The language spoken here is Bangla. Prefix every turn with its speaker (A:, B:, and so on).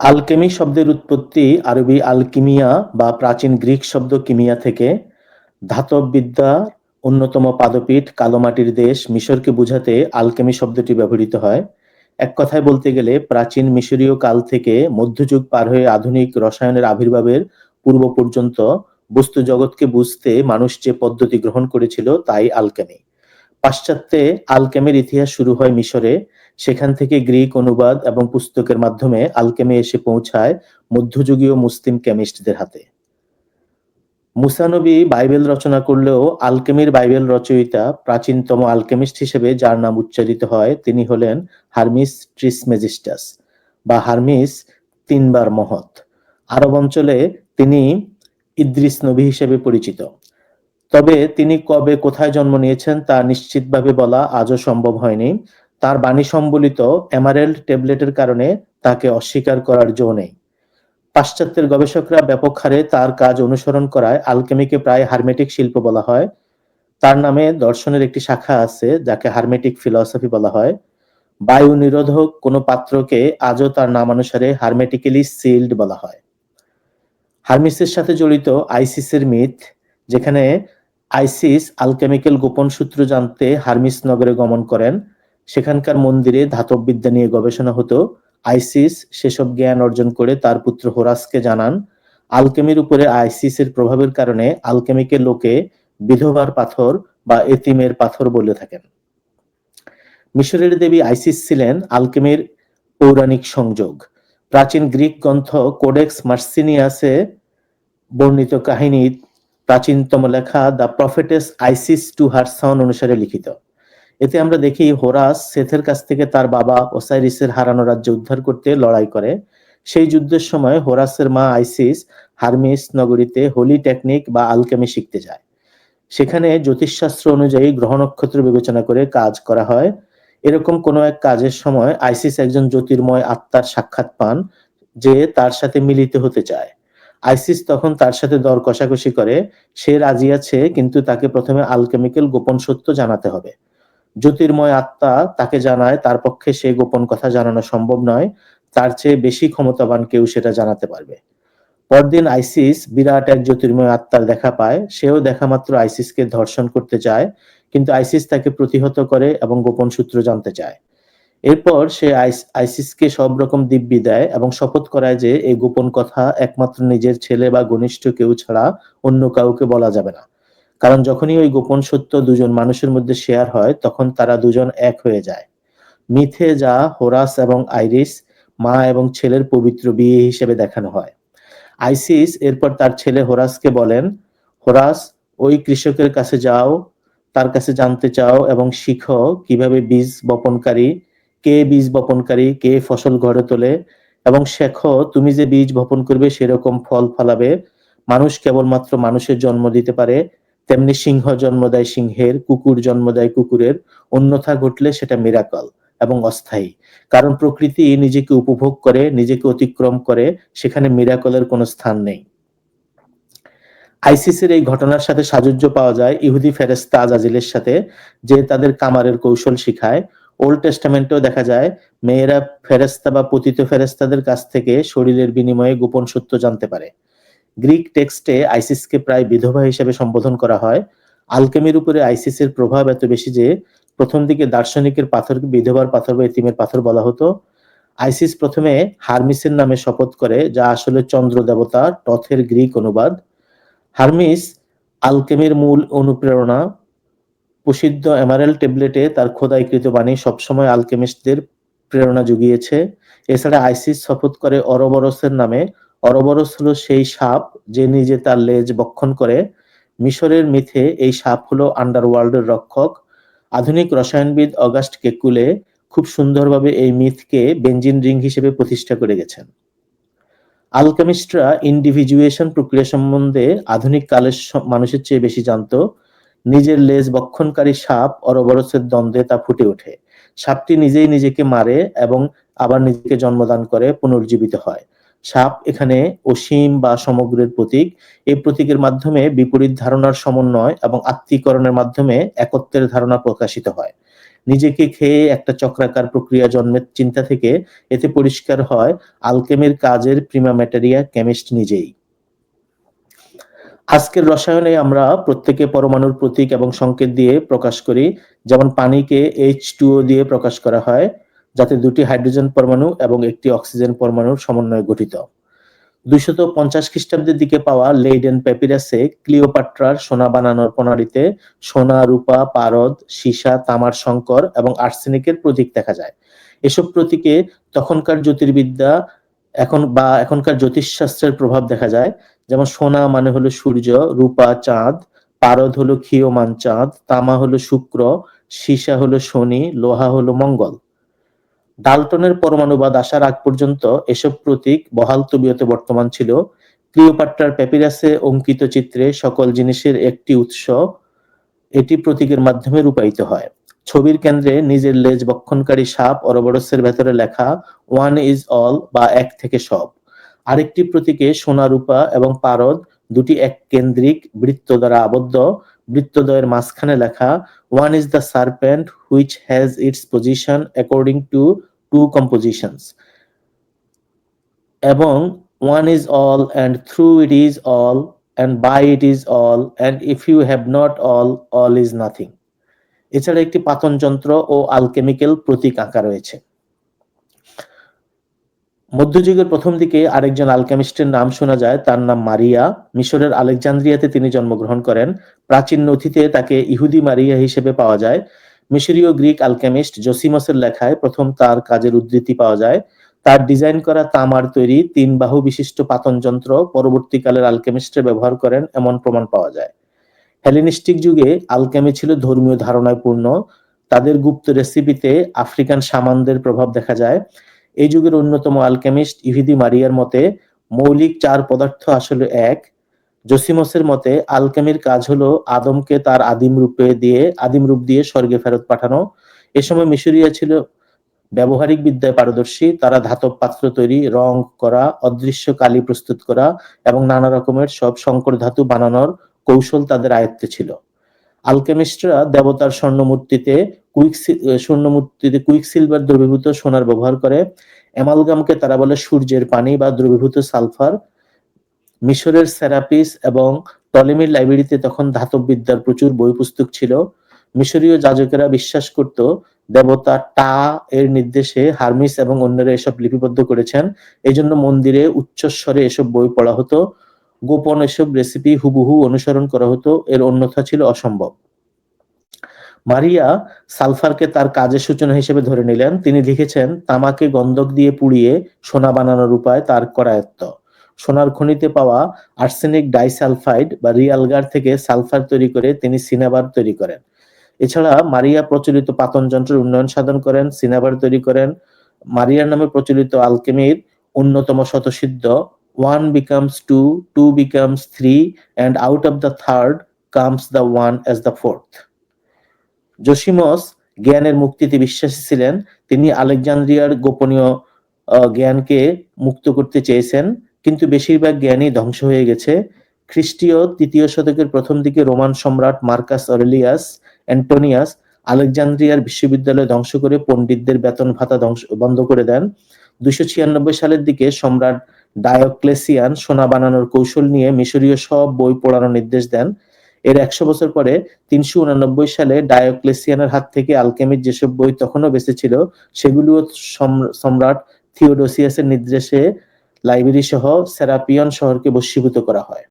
A: আলকেমি শব্দের উৎপত্তি আরবি আলকিমিয়া বা প্রাচীন গ্রিক শব্দ কিমিয়া থেকে। ধাতব বিদ্যার অন্যতম পাদপীঠ কালোমাটির দেশ মিশরকে বুঝাতে আলকেমি শব্দটি ব্যবহৃত হয়। এক কথায় বলতে গেলে প্রাচীন মিশরীয় কাল থেকে মধ্যযুগ পার হয়ে আধুনিক রসায়নের আবির্ভাবের পূর্ব পর্যন্ত বস্তু জগৎকে বুঝতে মানুষ যে পদ্ধতি গ্রহণ করেছিল তাই আলকেমি। পাশ্চাত্যে আলকেমির ইতিহাস শুরু হয় মিশরে। সেখান থেকে গ্রিক অনুবাদ এবং পুস্তকের মাধ্যমে আলকেমে এসে পৌঁছায় মধ্যযুগীয় মুসলিম কেমিস্টদের হাতে। মুসানবী বাইবেল রচনা করলেও আলকেমির বাইবেল রচয়িতা প্রাচীনতম আলকেমিস্ট হিসেবে যার নাম উচ্চারিত হয় তিনি হলেন হারমিস ট্রিসমেজিস্টাস বা হারমিস তিনবার মহৎ। আরব অঞ্চলে তিনি ইদ্রিস নবী হিসেবে পরিচিত। তবে তিনি কবে কোথায় জন্ম নিয়েছেন তা নিশ্চিতভাবে বলা আজও সম্ভব হয়নি। তার বাণী সম্বলিত এমারেল্ড ট্যাবলেটের কারণে তাকে অস্বীকার করার জো নেই। পাশ্চাত্যের গবেষকরা ব্যাপক হারে তার কাজ অনুসরণ করায় আলকেমিকে প্রায় হারমেটিক শিল্প বলা হয়। তার নামে দর্শনের একটি শাখা আছে, যাকে হারমেটিক ফিলসফি বলা হয়। বায়ু নিরোধক কোনো পাত্রকে আজও তার নামানুসারে হারমেটিক্যালি সিল্ড বলা হয়। হারমিসের সাথে জড়িত আইসিসের মিথ, যেখানে আইসিস আলকেমিক্যাল গোপন সূত্র জানতে হারমিস নগরে গমন করেন সেখানকার মন্দিরে ধাতব বিদ্যা নিয়ে গবেষণা হতো। আইসিস সেসব জ্ঞান অর্জন করে তার পুত্র হোরাসকে জানান, আলকেমির উপরে আইসিসের প্রভাবের কারণে আলকেমিকে লোকে বিধবার পাথর বা এতিমের পাথর বলে থাকেন। মিশরের দেবী আইসিস ছিলেন আলকেমির পৌরাণিক সংযোগ। প্রাচীন গ্রিক গ্রন্থ কোডেক্স মার্সিনিয়াসে বর্ণিত কাহিনী প্রাচীনতম লেখা the prophetess Isis to her son অনুসারে লিখিত। এতে আমরা দেখি হোরাস সেথের কাছ থেকে তার বাবা ওসাইরিসের হারানো রাজ্য উদ্ধার করতে লড়াই করে। সেই যুদ্ধের সময় হোরাসের মা আইসিস হারমিস নগরীতে হোলি টেকনিক বা আলকেমি শিখতে যায়। সেখানে জ্যোতিষশাস্ত্র অনুযায়ী গ্রহ নক্ষত্র বিবেচনা করে কাজ করা হয়। এরকম কোনো এক কাজের সময় আইসিস একজন জ্যোতির্ময় আত্মার সাক্ষাৎ পান যে তার সাথে মিলিত হতে চায়। আইসিস তখন তার সাথে দর কষাকষি করে, সে রাজি আছে, কিন্তু তাকে প্রথমে আলকেমিক্যাল গোপন সত্য জানাতে হবে। জ্যোতির্ময় আত্মা তাকে জানায়, তার পক্ষে সে গোপন কথা জানানো সম্ভব নয়, তার চেয়ে বেশি ক্ষমতাবান কেউ সেটা জানাতে পারবে। পরদিন আইসিস বিরাট এক জ্যোতির্ময় আত্মার দেখা পায়, সেও দেখা মাত্র আইসিসকে ধর্ষণ করতে চায়, কিন্তু আইসিস তাকে প্রতিহত করে এবং গোপন সূত্র জানতে চায়। এরপর সে আইসিসকে সব রকম দিব্যি দেয় এবং শপথ করায় যে, এই গোপন কথা একমাত্র নিজের ছেলে বা ঘনিষ্ঠ কেউ ছাড়া অন্য কাউকে বলা যাবে না। কারণ যখনই ওই গোপন সত্য দুজন মানুষের মধ্যে শেয়ার হয়, তখন তারা দুজন এক হয়ে যায়। মিথে যা হোরাস এবং আইরিস, মা এবং ছেলের পবিত্র বিয়ে হিসেবে দেখানো হয়। আইসিস এরপর তার ছেলে হোরাসকে বলেন, হোরাস, ওই কৃষকের কাছে যাও, তার কাছে জানতে চাও এবং শিখো কীভাবে বীজ বপনকারী, কে বীজ বপনকারী, কে ফসল ঘরে তোলে এবং শেখো তুমি যে বীজ বপন করবে সেরকম ফল ফলাবে। মানুষ কেবলমাত্র মানুষের জন্ম দিতে পারে তেমনি সিংহ জন্ম দেয় সিংহের, কুকুর জন্ম দেয় কুকুরের, অন্যথা ঘটলে সেটা মিরাকল এবং অস্থায়ী। কারণ প্রকৃতি নিজেকে উপভোগ করে, নিজেকে অতিক্রম করে, সেখানে মিরাকলের কোনো স্থান নেই। আইসিসির এই ঘটনার সাথে সাজুজ্য পাওয়া যায় ইহুদি ফেরেস্তা আজাজিলের সাথে, যে তাদের কামারের কৌশল শিখায়। ওল্ড টেস্টামেন্টেও দেখা যায়, মেয়েরা ফেরেস্তা বা পতিত ফেরেস্তাদের কাছ থেকে শরীরের বিনিময়ে গোপন সত্য জানতে পারে। গ্রিক টেক্সটে আইসিসকে প্রায় বিধবা হিসেবে সম্বোধন করা হয়। আলকেমির উপরে আইসিসের প্রভাব এত বেশি যে, প্রথম দিকে দার্শনিকের পাথরকে বিধবার পাথর বা ইতিমের পাথর বলা হতো। আইসিস প্রথমে হারমিসের নামে শপথ করে, যা আসলে চন্দ্র দেবতা, টথের গ্রিক অনুবাদ। হারমিস আলকেমির মূল অনুপ্রেরণা, প্রসিদ্ধ এমারেল ট্যাবলেটে তার খোদাইকৃত বাণী সবসময় আলকেমিস্টদের প্রেরণা জুগিয়েছে। এছাড়া আইসিস শপথ করে অরবরসের নামে অরবরস হলো সেই সাপ যে নিজে তার লেজ বক্ষণ করে। মিশরের মিথে এই সাপ হলো আন্ডারওয়ার্ল্ডের রক্ষক। আধুনিক রসায়নবিদ অগাস্ট কেকুলে খুব সুন্দরভাবে এই মিথকে বেঞ্জিন রিং হিসেবে প্রতিষ্ঠা করে গেছেন। আলকেমিস্টরা ইন্ডিভিজুয়েশন প্রক্রিয়া সম্বন্ধে আধুনিক কালের মানুষের চেয়ে বেশি জানতো। নিজের লেজ বক্ষণকারী সাপ অরবরসের দ্বন্দ্বে তা ফুটে ওঠে। সাপটি নিজেই নিজেকে মারে এবং আবার নিজেকে জন্মদান করে, পুনর্জীবিত হয়। সাপ এখানে অসীম বা সমগ্রের প্রতীক। এই প্রতীকের মাধ্যমে বিপরীত ধারণার সমন্বয় এবং আত্মীকরণের মাধ্যমে একত্বের ধারণা প্রকাশিত হয়। নিজেকে খেয়ে একটা চক্রাকার প্রক্রিয়া জন্মের চিন্তা থেকে এতে পরিষ্কার হয় আলকেমির কাজের প্রিমা ম্যাটেরিয়া কেমিস্ট নিজেই। আজকের রসায়নে আমরা প্রত্যেকে পরমাণুর প্রতীক এবং সংকেত দিয়ে প্রকাশ করি। যেমন পানিকে এইচ দিয়ে প্রকাশ করা হয়। যাতে দুটি হাইড্রোজেন পরমাণু এবং একটি অক্সিজেন পরমাণুর সমন্বয়ে গঠিত। দুইশত পঞ্চাশ খ্রিস্টাব্দের দিকে পাওয়া লেইডেন প্যাপিরাসে ক্লিওপাট্রার সোনা বানানোর প্রণালীতে সোনা, রূপা, পারদ, সীসা, তামার শঙ্কর এবং আর্সেনিকের প্রতীক দেখা যায়। এসব প্রতীকে তখনকার জ্যোতির্বিদ্যা এখন বা এখনকার জ্যোতিষশাস্ত্রের প্রভাব দেখা যায়। যেমন সোনা মানে হলো সূর্য, রূপা চাঁদ, পারদ হলো ক্ষীয়মান চাঁদ, তামা হলো শুক্র, সীসা হলো শনি, লোহা হলো মঙ্গল। ডালটনের আসার আগ পর্যন্ত এসব প্রতীক বহাল তবিয়তে বর্তমান ছিল। ক্লিওপাট্রার প্যাপিরাসে অঙ্কিত চিত্রে সকল জিনিসের একটি উৎস এটি প্রতীকের মাধ্যমে রূপায়িত হয়। ছবির কেন্দ্রে নিজের লেজ বক্ষণকারী সাপ অরবরসের ভেতরে লেখা, ওয়ান ইজ অল বা এক থেকে সব আরেকটি প্রতীকে সোনা রূপা এবং পারদ, দুটি এক কেন্দ্রিক বৃত্ত দ্বারা আবদ্ধ। বৃত্তদ্বয়ের মাঝখানে লেখা, one is the serpent which has its position according to two compositions এবং one is all and through it is all and by it is all and if you have not all all is nothing এছাড়া একটি পাতন যন্ত্র ও আলকেমিক্যাল প্রতীক আঁকা রয়েছে। মধ্যযুগের প্রথম দিকে আরেকজন আলকেমিস্টের নাম শোনা যায়, তার নাম মারিয়া। মিশরের আলেকজান্দ্রিয়াতে তিনি জন্মগ্রহণ করেন। প্রাচীন নথিতে তাকে ইহুদি মারিয়া হিসেবে পাওয়া যায়। মিশরীয় গ্রিক আলকেমিস্ট জোসিমসের লেখায় প্রথম তার কাজের উদ্ধৃতি পাওয়া যায়। তার ডিজাইন করা তামার তৈরি তিন বাহু বিশিষ্ট পাতন যন্ত্র পরবর্তীকালের আলকেমিস্টে ব্যবহার করেন এমন প্রমাণ পাওয়া যায়। হেলেনিস্টিক যুগে আলকেমি ছিল ধর্মীয় ধারণায় পূর্ণ। তাদের গুপ্ত রেসিপিতে আফ্রিকান সামানদের প্রভাব দেখা যায়। এই যুগের অন্যতম আলকেমিস্ট ইভিদি মারিয়ার মতে, মৌলিক চার পদার্থ আসলে এক। জসিমসের মতে, আলকেমির কাজ হলো আদমকে তার আদিম রূপে দিয়ে, আদিম রূপ দিয়ে স্বর্গে ফেরত পাঠানো। এ সময় মিশরিয়া ছিল ব্যবহারিক বিদ্যায় পারদর্শী। তারা ধাতব পাত্র তৈরি, রং করা, অদৃশ্য কালি প্রস্তুত করা এবং নানা রকমের সব সংকর ধাতু বানানোর কৌশল তাদের আয়ত্তে ছিল। আলকেমিস্টরা দেবতার স্বর্ণমূর্তিতে কুইক স্বর্ণমূর্তিতে কুইক সিলভার দ্রবীভূত সোনার ব্যবহার করে। অ্যামালগামকে তারা বলে সূর্যের পানি বা দ্রবীভূত সালফার। মিশরের সেরাপিস এবং টলেমির লাইব্রেরিতে তখন ধাতব বিদ্যার প্রচুর বই পুস্তক ছিল। মিশরীয় যাজকেরা বিশ্বাস করত, দেবতা টা এর নির্দেশে হারমিস এবং অন্যরা এসব লিপিবদ্ধ করেছেন। এই জন্য মন্দিরে উচ্চস্বরে এসব বই পড়া হতো। গোপন এসব রেসিপি হুবহু অনুসরণ করা হতো। এর অন্যথা ছিল অসম্ভব। মারিয়া সালফারকে তার কাজের সূচনা হিসেবে ধরে নিলেন। তিনি লিখেছেন, তামাকে গন্ধক দিয়ে পুড়িয়ে সোনা বানানোর উপায় তার করায়ত্ত। সোনার খনিতে পাওয়া আর্সেনিক ডাইসালফাইড বা রিয়ালগার থেকে সালফার তৈরি করে তিনি সিনাবার তৈরি করেন। এছাড়া মারিয়া প্রচলিত পাতন যন্ত্রের উন্নয়ন সাধন করেন, সিনাবার তৈরি করেন। মারিয়ার নামে প্রচলিত আলকেমির অন্যতম শতসিদ্ধ one becomes two two becomes three, and out of the third comes the one as the fourth. জসিমস জ্ঞানের মুক্তিতে বিশ্বাসী ছিলেন। তিনি আলেকজান্দ্রিয়ার গোপনীয় জ্ঞানকে মুক্ত করতে চেয়েছেন। কিন্তু বেশিরভাগ জ্ঞানই ধ্বংস হয়ে গেছে। খ্রিস্টীয় তৃতীয় শতকের প্রথম দিকে রোমান সম্রাট মার্কাস অরেলিয়াস, অ্যান্টোনিয়াস, আলেকজান্দ্রিয়ার বিশ্ববিদ্যালয় ধ্বংস করে পণ্ডিতদের বেতন ভাতা ধ্বংস, বন্ধ করে দেন। দুইশো ছিয়ানব্বই সালের দিকে সম্রাট ডায়োক্লেসিয়ান সোনা বানানোর কৌশল নিয়ে মিশরীয় সব বই পড়ানোর নির্দেশ দেন। এর একশো বছর পরে তিনশো উনানব্বই সালে ডায়োক্লেসিয়ানের হাত থেকে আলকেমির যেসব বই তখনও বেঁচে ছিল, সেগুলিও সম্রাট থিওডোসিয়াসের নির্দেশে লাইব্রেরি সহ সেরাপিয়ন শহরকে বশীভূত করা হয়।